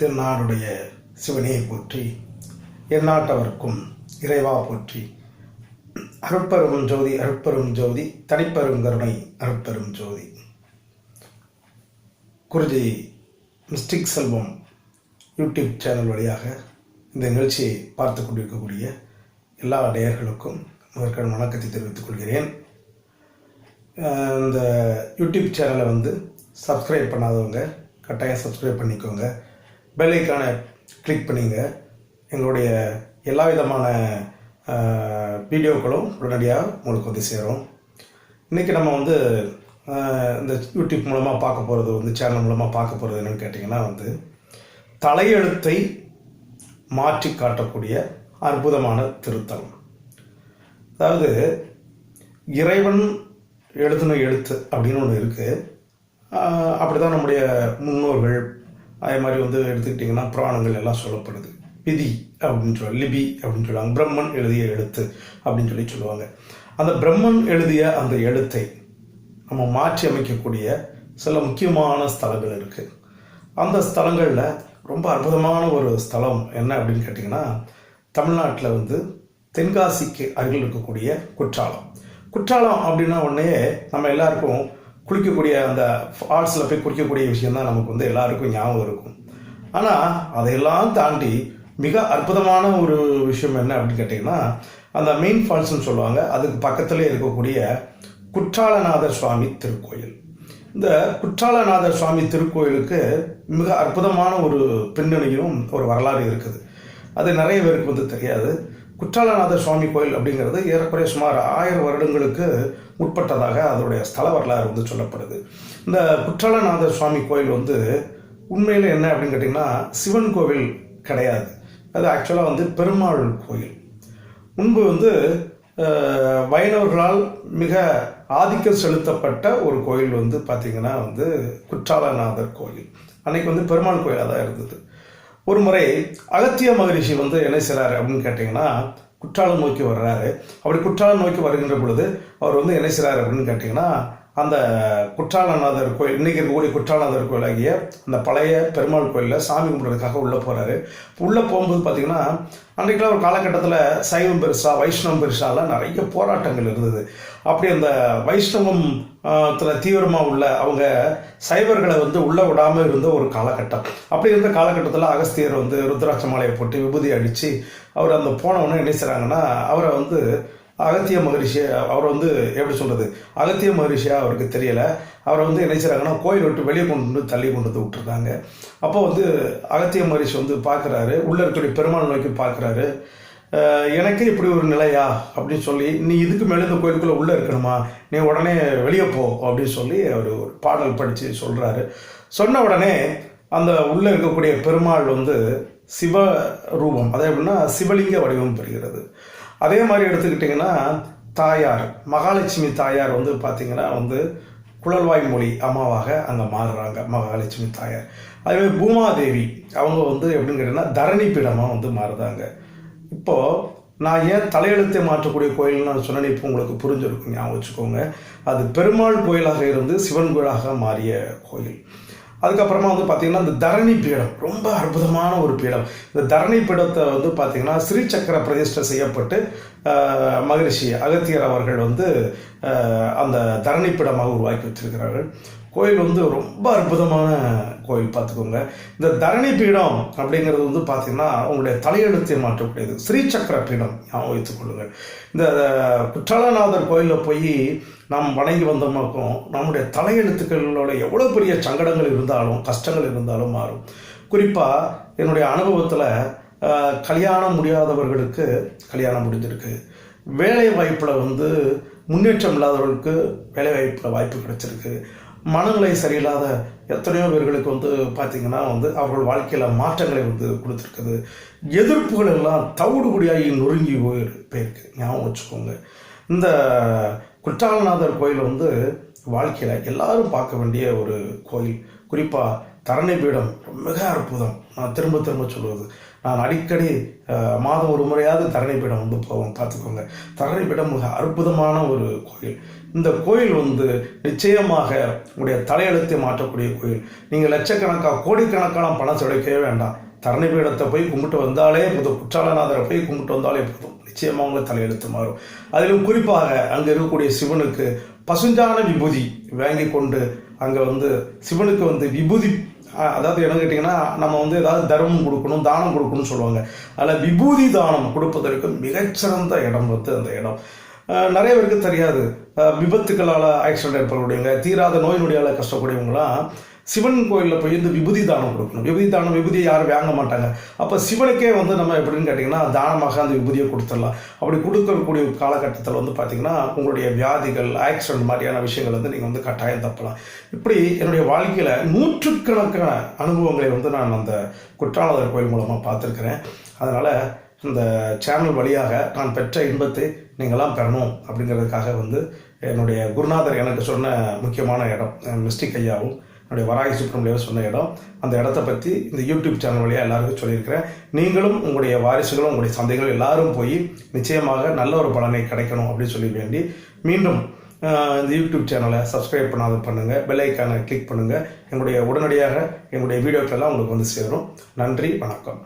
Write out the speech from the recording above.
திருநாடுடைய சிவனையை போற்றி எந்நாட்டவர்க்கும் இறைவா போற்றி. அருட்பெரும் ஜோதி அருட்பெரும் ஜோதி தனிப்பெரும் கருணை அருட்பெரும் ஜோதி. Guruji mystic Selvam YouTube channel வழியாக இந்த நிகழ்ச்சியை பார்த்து கொண்டிருக்கக்கூடிய எல்லா நேயர்களுக்கும் முதற்கான வணக்கத்தை தெரிவித்துக் கொள்கிறேன். இந்த யூடியூப் சேனலை வந்து சப்ஸ்கிரைப் பண்ணாதவங்க கட்டாயம் சப்ஸ்கிரைப் பண்ணிக்கோங்க. பெல்லைக்கான கிளிக் பண்ணிங்க. எங்களுடைய எல்லா விதமான வீடியோக்களும் உடனடியாக உங்களுக்கு வந்து சேரும். இன்றைக்கி நம்ம வந்து இந்த யூடியூப் மூலமாக பார்க்க போகிறது வந்து சேனல் மூலமாக பார்க்க போகிறது என்னென்னு கேட்டிங்கன்னா வந்து தலையெழுத்தை மாற்றி காட்டக்கூடிய அற்புதமான திருத்தலம் அதாவது இறைவன் எழுதின எழுத்து அப்படின்னு ஒன்று இருக்குது அப்படி தான் நம்முடைய முன்னோர்கள் அதே மாதிரி வந்து எடுத்துக்கிட்டிங்கன்னா புராணங்கள் எல்லாம் சொல்லப்படுது. விதி அப்படின்னு சொல்லுவாங்க லிபி அப்படின்னு சொல்லுவாங்க. பிரம்மன் எழுதிய எழுத்து அப்படின்னு சொல்லி சொல்லுவாங்க. அந்த பிரம்மன் எழுதிய அந்த எழுத்தை நம்ம மாற்றி அமைக்கக்கூடிய சில முக்கியமான ஸ்தலங்கள் இருக்குது அந்த ஸ்தலங்களில் ரொம்ப அற்புதமான ஒரு ஸ்தலம் என்ன அப்படின்னு கேட்டிங்கன்னா தமிழ்நாட்டில் வந்து தென்காசிக்கு அருகில் இருக்கக்கூடிய குற்றாலம். குற்றாலம் அப்படின்னா உடனே நம்ம எல்லாருக்கும் குளிக்கக்கூடிய அந்த ஃபால்ஸில் போய் குளிக்கக்கூடிய விஷயம் தான் நமக்கு வந்து எல்லாருக்கும் ஞாபகம் இருக்கும். ஆனால் அதையெல்லாம் தாண்டி மிக அற்புதமான ஒரு விஷயம் என்ன அப்படின்னு கேட்டிங்கன்னா அந்த மெயின் ஃபால்ஸ்னு சொல்லுவாங்க அதுக்கு பக்கத்திலே இருக்கக்கூடிய குற்றாலநாதர் சுவாமி திருக்கோயில். இந்த குற்றாலநாதர் சுவாமி திருக்கோயிலுக்கு மிக அற்புதமான ஒரு பின்னணியும் ஒரு வரலாறு இருக்குது. அது நிறைய பேருக்கு வந்து தெரியாது. குற்றாலநாதர் சுவாமி கோயில் அப்படிங்கிறது ஏறக்குறைய சுமார் ஆயிரம் வருடங்களுக்கு உட்பட்டதாக அதனுடைய ஸ்தல வரலாறு வந்து சொல்லப்படுது. இந்த குற்றாலநாதர் சுவாமி கோயில் வந்து உண்மையில் என்ன அப்படின்னு கேட்டிங்கன்னா சிவன் கோவில் கிடையாது. அது ஆக்சுவலாக வந்து பெருமாள் கோயில். முன்பு வந்து வைணவர்களால் மிக ஆதிக்கம் செலுத்தப்பட்ட ஒரு கோயில் வந்து பார்த்திங்கன்னா வந்து குற்றாலநாதர் கோயில். அன்னைக்கு வந்து பெருமாள் கோயிலாக தான் இருந்தது. ஒரு முறை அகத்திய மகரிஷி வந்து என்ன செய்கிறாரு அப்படின்னு கேட்டிங்கன்னா குற்றாலம் நோக்கி வர்றாரு. அப்படி குற்றாலம் நோக்கி வருகின்ற பொழுது அவர் வந்து என்ன செய்கிறாரு அப்படின்னு கேட்டிங்கன்னா அந்த குற்றாலநாதர் கோயில் இன்றைக்கி இருக்கக்கூடிய குற்றாலநாதர் கோயிலாகிய அந்த பழைய பெருமாள் கோயிலில் சாமி கும்பிட்றதுக்காக உள்ளே போகிறாரு உள்ளே போகும்போது பார்த்திங்கன்னா அன்றைக்கெல்லாம் ஒரு காலகட்டத்தில் சைவம் பெருசா வைஷ்ணவம் பெருசாலாம் நிறைய போராட்டங்கள் இருந்தது. அப்படி அந்த வைஷ்ணவம் தீவிரமாக உள்ள அவங்க சைவர்களை வந்து உள்ளே விடாமல் இருந்த ஒரு காலகட்டம். அப்படி இருந்த காலகட்டத்தில் அகஸ்தியர் வந்து ருத்ராட்ச மாலையை போட்டு விபூதி அடித்து அவர் அந்த போனவொன்னே என்ன செய்கிறாங்கன்னா அவரை வந்து அகத்திய மகரிஷி அவர் வந்து எப்படி சொல்கிறது அகத்திய மகரிஷியாக அவருக்கு தெரியலை. அவரை வந்து என்ன செய்கிறாங்கன்னா கோயில் விட்டு வெளியே கொண்டு வந்து தள்ளி கொண்டு வந்து விட்டுருக்காங்க. அப்போ வந்து அகத்திய மகரிஷி வந்து பார்க்குறாரு. உள்ளே இருக்கக்கூடிய பெருமாள் நோக்கி பார்க்குறாரு. எனக்கு இப்படி ஒரு நிலையா? அப்படின்னு சொல்லி நீ இதுக்கு மேலே இந்த கோயிலுக்குள்ளே உள்ளே இருக்கணுமா? நீ உடனே வெளியே போ அப்படின்னு சொல்லி அவர் ஒரு பாடல் படித்து சொல்கிறாரு சொன்ன உடனே அந்த உள்ளே இருக்கக்கூடிய பெருமாள் வந்து சிவ ரூபம் அதே எப்படின்னா சிவலிங்க வடிவம் பெறுகிறது. அதே மாதிரி எடுத்துக்கிட்டிங்கன்னா தாயார் மகாலட்சுமி தாயார் வந்து பார்த்திங்கன்னா வந்து குழல்வாய் மொழி அம்மாவாக அங்கே மாறுறாங்க மகாலட்சுமி தாயார். அதுவே பூமாதேவி அவங்க வந்து எப்படின்னு கேட்டிங்கன்னா தரணி பீடமாக வந்து மாறுதாங்க. இப்போது நான் ஏன் தலையெழுத்தை மாற்றக்கூடிய கோயில்னு நான் சொன்னேன் இப்போ உங்களுக்கு புரிஞ்சிருக்கும் ஞாபகம் வச்சுக்கோங்க. அது பெருமாள் கோயிலாக இருந்து சிவன் கோயிலாக மாறிய கோயில். அதுக்கப்புறமா வந்து பார்த்திங்கன்னா இந்த தரணி பீடம் ரொம்ப அற்புதமான ஒரு பீடம். இந்த தரணி பீடத்தை வந்து பார்த்திங்கன்னா ஸ்ரீசக்கர பிரதிஷ்டை செய்யப்பட்டு மகரிஷி அகத்தியர் அவர்கள் வந்து அந்த தரணி பீடமாக உருவாக்கி வச்சிருக்கிறார்கள். கோயில் வந்து ரொம்ப அற்புதமான கோயில் பார்த்துக்கோங்க. இந்த தரணி பீடம் அப்படிங்கிறது வந்து பார்த்திங்கன்னா உங்களுடைய தலையெழுத்தை மாற்றக்கூடியது. ஸ்ரீசக்கர பீடம் ஞாபகம் வைத்துக்கொள்ளுங்கள் இந்த குற்றாலநாதர் கோயிலில் போய் நாம் வணங்கி வந்தோமாக்கும் நம்முடைய தலையெழுத்துக்களோட எவ்வளோ பெரிய சங்கடங்கள் இருந்தாலும் கஷ்டங்கள் இருந்தாலும் மாறும். குறிப்பாக என்னுடைய அனுபவத்தில் கல்யாணம் முடியாதவர்களுக்கு கல்யாணம் முடிஞ்சிருக்கு. வேலை வாய்ப்பில் வந்து முன்னேற்றம் இல்லாதவர்களுக்கு வேலை வாய்ப்பில் வாய்ப்பு கிடைச்சிருக்கு. மனநிலை சரியில்லாத எத்தனையோ பேர்களுக்கு வந்து பார்த்திங்கன்னா வந்து அவர்கள் வாழ்க்கையில் மாற்றங்களை வந்து கொடுத்துருக்குது. எதிர்ப்புகள் எல்லாம் தவிடுபடியாகி நொறுங்கி போய் போயிருக்கு. ஞாபகம் வச்சுக்கோங்க. இந்த குற்றாலநாதர் கோயில் வந்து வாழ்க்கையில் எல்லாரும் பார்க்க வேண்டிய ஒரு கோயில். குறிப்பாக தரணி பீடம் மிக அற்புதம். நான் திரும்ப திரும்ப சொல்வது. நான் அடிக்கடி மாதம் ஒரு முறையாவது தரணிப்பீடம் பீடம் வந்து போவோம் பார்த்துக்கோங்க. தரணிப்பீடம் மிக அற்புதமான ஒரு கோயில். இந்த கோயில் வந்து நிச்சயமாக உங்களுடைய தலையெழுத்தை மாற்றக்கூடிய கோயில். நீங்கள் லட்சக்கணக்காக கோடிக்கணக்கான பணம் செலவிக்கவே வேண்டாம். தரணிப்பீடத்தை போய் கும்பிட்டு வந்தாலே போதும். குற்றாலநாதரை போய் கும்பிட்டு வந்தாலே போதும். நிச்சயமாக உங்களுக்கு தலையெழுத்து மாறும். அதிலும் குறிப்பாக அங்கே இருக்கக்கூடிய சிவனுக்கு பசுஞ்சான விபூதி வாங்கி கொண்டு அங்கே வந்து சிவனுக்கு வந்து விபூதி அதாவது என்ன கேட்டிங்கன்னா நம்ம வந்து ஏதாவது தர்மம் கொடுக்கணும் தானம் கொடுக்கணும்னு சொல்லுவாங்க. அதில் விபூதி தானம் கொடுப்பதற்கு மிகச்சிறந்த இடம் வந்து அந்த இடம். நிறைய பேருக்கு தெரியாது. விபத்துக்களால் ஆக்சிடென்ட் ஏற்படக்கூடியவங்க தீராத நோய் நொடியால் கஷ்டக்கூடியவங்களாம் சிவன் கோயிலில் போய் இந்த விபூதி தானம் கொடுக்கணும். விபூதி தானம் விபூதியை யாரும் வாங்க மாட்டாங்க. அப்போ சிவனுக்கே வந்து நம்ம எப்படின்னு கேட்டிங்கன்னா தானமாக அந்த விபூதியை கொடுத்துடலாம். அப்படி கொடுக்கக்கூடிய காலகட்டத்தில் வந்து பார்த்திங்கன்னா உங்களுடைய வியாதிகள் ஆக்சிடென்ட் மாதிரியான விஷயங்கள் வந்து நீங்கள் வந்து கட்டாயம் தப்பலாம். இப்படி என்னுடைய வாழ்க்கையில் நூற்றுக்கணக்கான அனுபவங்களை வந்து நான் அந்த குற்றாலதர் கோயில் மூலமாக பார்த்துருக்குறேன். அதனால் இந்த சேனல் வழியாக நான் பெற்ற இன்பத்தை நீங்களாம் பெறணும் அப்படிங்கிறதுக்காக வந்து என்னுடைய குருநாதர் எனக்கு சொன்ன முக்கியமான இடம் மிஸ்டிக் ஐயாவும் என்னுடைய வராகி சுப்பிரமணியம் சொன்ன இடம். அந்த இடத்த பற்றி இந்த யூடியூப் சேனல் வழியாக எல்லாருக்கும் சொல்லியிருக்கிறேன். நீங்களும் உங்களுடைய வாரிசுகளும் உங்களுடைய சந்தைகளும் எல்லாரும் போய் நிச்சயமாக நல்ல ஒரு பலனை கிடைக்கணும் அப்படின்னு சொல்லி வேண்டி மீண்டும் இந்த யூடியூப் சேனலை சப்ஸ்கிரைப் பண்ணாத பண்ணுங்கள் பெல் கிளிக் பண்ணுங்கள் எங்களுடைய உடனடியாக எங்களுடைய வீடியோக்கள் எல்லாம் உங்களுக்கு வந்து சேரும். நன்றி வணக்கம்.